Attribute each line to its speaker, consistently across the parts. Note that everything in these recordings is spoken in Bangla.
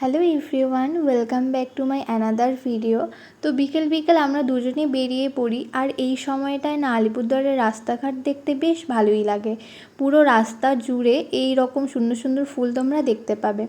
Speaker 1: Hello everyone, welcome back to my another video. তো বিকেল বিকেল আমরা দুজনে বেরিয়ে পড়ি আর এই সময়টায় না আলিপুরদুয়ারের রাস্তাঘাট দেখতে বেশ ভালোই লাগে। পুরো রাস্তা জুড়ে এই রকম সুন্দর সুন্দর ফুল তোমরা দেখতে পাবে।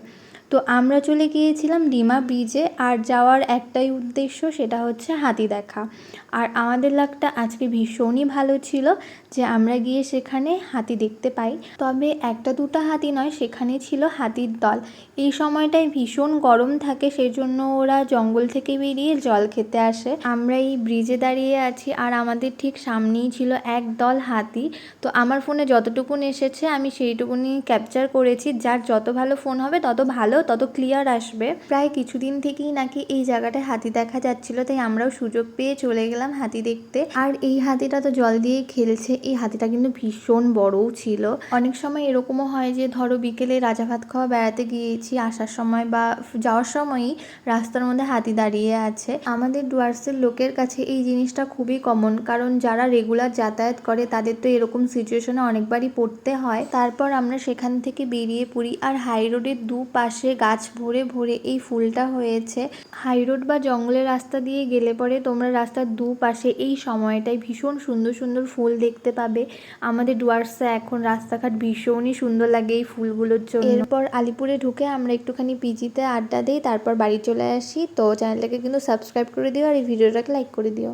Speaker 1: তো আমরা চলে গিয়েছিলাম ডিমা ব্রিজে আর যাওয়ার একটাই উদ্দেশ্য সেটা হচ্ছে হাতি দেখা। আর আমাদের লাকটা আজকে ভীষণই ভালো ছিল যে আমরা গিয়ে সেখানে হাতি দেখতে পাই। তবে একটা দুটো হাতি নয়, সেখানে ছিল হাতির দল। এই সময়টায় ভীষণ গরম থাকে সেই জন্য ওরা জঙ্গল থেকে বেরিয়ে জল খেতে আসে। আমরা এই ব্রিজে দাঁড়িয়ে আছি আর আমাদের ঠিক সামনেই ছিল এক দল হাতি। তো আমার ফোনে যতটুকুন এসেছে, আমি সেইটুকুনি ক্যাপচার করেছি। যার যত ভালো ফোন হবে, তত ভালো তত ক্লিয়ার আসবে। প্রায় কিছুদিন থেকেই নাকি এই জায়গাটায় হাতি দেখা যাচ্ছিল, তাই আমরাও সুযোগ পেয়ে চলে গেলাম হাতি দেখতে। আর এই হাতিটা তো জল দিয়ে খেলছে, এই হাতিটা কিন্তু ভীষণ বড়ও ছিল। অনেক সময় এরকমও হয় যে, ধরো বিকেলে রাজা ভাত খাওয়া বেড়াতে গিয়েছি, আসার সময় বা যাওয়ার সময়ই রাস্তার মধ্যে হাতি দাঁড়িয়ে আছে। আমাদের ডুয়ার্সের লোকের কাছে এই জিনিসটা খুবই কমন কারণ যারা রেগুলার যাতায়াত করে, তাদের তো এরকম সিচুয়েশনে অনেকবারই পড়তে হয়। তারপর আমরা সেখান থেকে বেরিয়ে পড়ি, আর হাই রোডের দুপাশে গাছ ভরে ভরে এই ফুলটা হয়েছে। হাই রোড বা জঙ্গলের রাস্তা দিয়ে গেলে পরে তোমরা রাস্তার দুপাশে এই সময়টায় ভীষণ সুন্দর সুন্দর ফুল দেখতে পাবে। আমাদের ডুয়ার্সে এখন রাস্তাঘাট ভীষণই সুন্দর লাগে এই ফুলগুলোর জন্য। এরপর আলিপুরে ঢুকে আমরা একটুখানি পিজিতে আড্ডা দিই, তারপর বাড়ি চলে আসি। তো চ্যানেলটাকে কিন্তু সাবস্ক্রাইব করে দিও আর এই ভিডিওটাকে লাইক করে দিও।